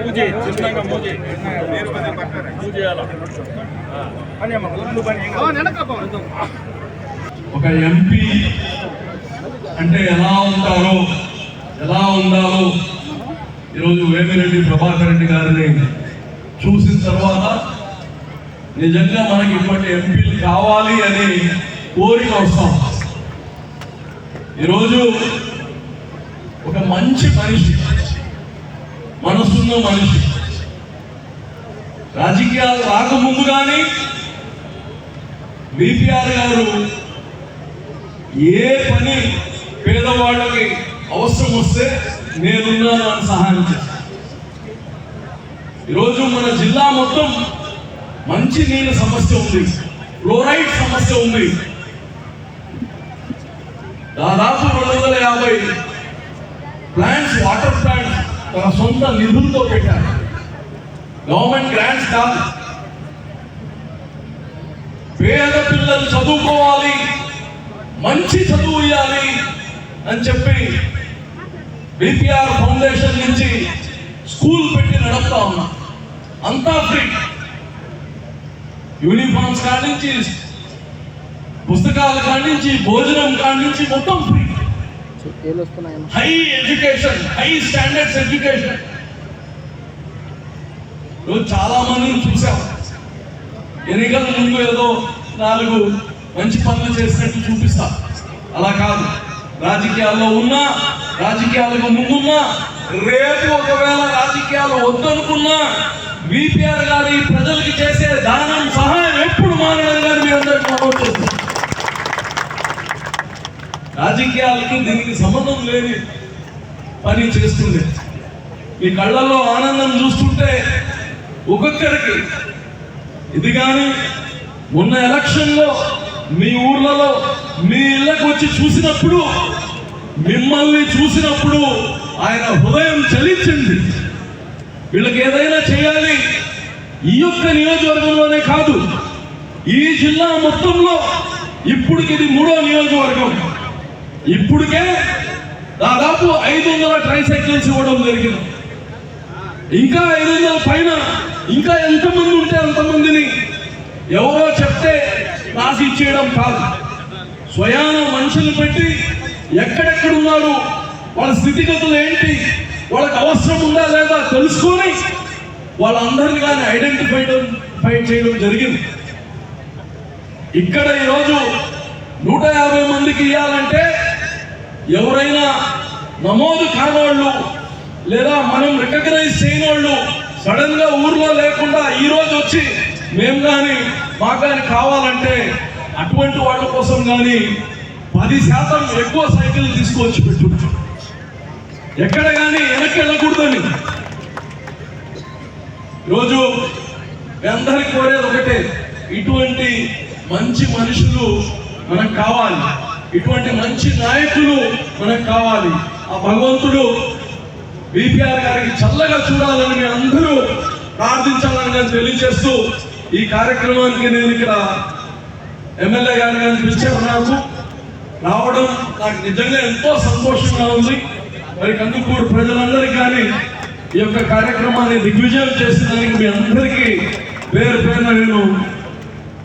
పూజ చిన్నగా పూజ పూజ ఒక ఎంపీ అంటే ఎలా ఉంటారో ఎలా ఉండాలో ఈరోజు వేమిరెడ్డి ప్రభాకర్ రెడ్డి గారిని చూసిన తర్వాత నిజంగా మనకి ఇప్పటి ఎంపీలు కావాలి అని కోరిక వస్తాం. ఈరోజు ఒక మంచి మనిషి మనసున్న మనిషి రాజకీయాలు రాకముందు కానీ బీపీఆర్ గారు ఏ పని పేదవాళ్ళకి అవసరం వస్తే నేనున్నాను అని సహాయం చేస్తాను ఈరోజు మన జిల్లా మొత్తం మంచి నీళ్ళ సమస్య ఉంది. ఫ్లోరైడ్ సమస్య ఉంది. దాదాపు రెండు వందల యాభై ప్లాంట్స్ వాటర్ ప్లాంట్స్ తన సొంత నిధులతో పెట్టారు. గవర్నమెంట్ గ్రాంట్స్ కాదు. పేద పిల్లలు చదువుకోవాలి మంచి చదువు ఇవ్వాలి అని చెప్పి బిపిఆర్ ఫౌండేషన్ నుంచి స్కూల్ పెట్టి నడుపుతా ఉన్నా. అంతా ఫ్రీ. యూనిఫామ్స్ కాడి నుంచి పుస్తకాల కాడి నుంచి భోజనం కాడి నుంచి మొత్తం free high education high standards education నువ్వు చాలా మందిని చూసావు ఎన్నికల ముందు ఏదో నాలుగు మంచి పనులు చేసినట్టు చూపిస్తా. అలా కాదు. రాజకీయాల్లో ఉన్నా రాజకీయాలకు ముందున్నా రేపు ఒకవేళ రాజకీయాలు వద్దనుకున్నా విపిఆర్ గారి ప్రజలకి చేసే దానం గారు రాజకీయాలకి దీనికి సంబంధం లేని పని చేస్తుంది. మీ కళ్ళల్లో ఆనందం చూస్తుంటే ఒక్కొక్కరికి ఇది కానీ మొన్న ఎలక్షన్లో మీ ఊర్లలో మీ ఇళ్ళకు వచ్చి చూసినప్పుడు మిమ్మల్ని చూసినప్పుడు ఆయన హృదయం చలించింది. వీళ్ళకి ఏదైనా చేయాలి ఈ యొక్క నియోజకవర్గంలోనే కాదు. ఈ జిల్లా మొత్తంలో ఇప్పటికి ఇది మూడో నియోజకవర్గం. ఇప్పటికే దాదాపు ఐదు వందల ట్రైసైకిల్స్ ఇవ్వడం జరిగింది. ఇంకా ఐదు వందల పైన ఇంకా ఎంతమంది ఉంటే అంతమందిని ఎవరో చెప్తే రాసి ఇచ్చేయడం కాదు. స్వయాన మనుషులు పెట్టి ఎక్కడెక్కడ ఉన్నారు వాళ్ళ స్థితిగతులు ఏంటి వాళ్ళకి అవసరం ఉందా లేదా తెలుసుకొని వాళ్ళందరినీ కానీ ఐడెంటిఫై ఫై చేయడం జరిగింది. ఇక్కడ ఈరోజు నూట యాభై మందికి ఇవ్వాలంటే ఎవరైనా నమోదు కానోళ్ళు లేదా మనం రికగ్నైజ్ చేయనోళ్ళు సడన్గా ఊర్లో లేకుండా ఈ రోజు వచ్చి మేము కానీ మా కానీ కావాలంటే అటువంటి వాళ్ళ కోసం కానీ పది శాతం ఎక్కువ సైకిల్ తీసుకొచ్చి పెట్టు ఎక్కడ కానీ వెనక్కి వెళ్ళకూడదని. రోజు మీ అందరికి కోరేది ఒకటే ఇటువంటి మంచి మనుషులు మనకు కావాలి. ఇటువంటి మంచి నాయకులు మనకు కావాలి. ఆ భగవంతుడు బీపీఆర్ గారికి చల్లగా చూడాలని మీ అందరూ ప్రార్థించాలని నేను తెలియజేస్తూ ఈ కార్యక్రమానికి నేను ఇక్కడ ఎమ్మెల్యే గారు కానీ పిలిచారు నాకు రావడం నాకు నిజంగా ఎంతో సంతోషంగా ఉంది. మరి కందుకూరు ప్రజలందరికీ కానీ ఈ యొక్క కార్యక్రమాన్ని దిగ్విజయం చేసినందుకు మీ అందరికీ పేరు పేరున నేను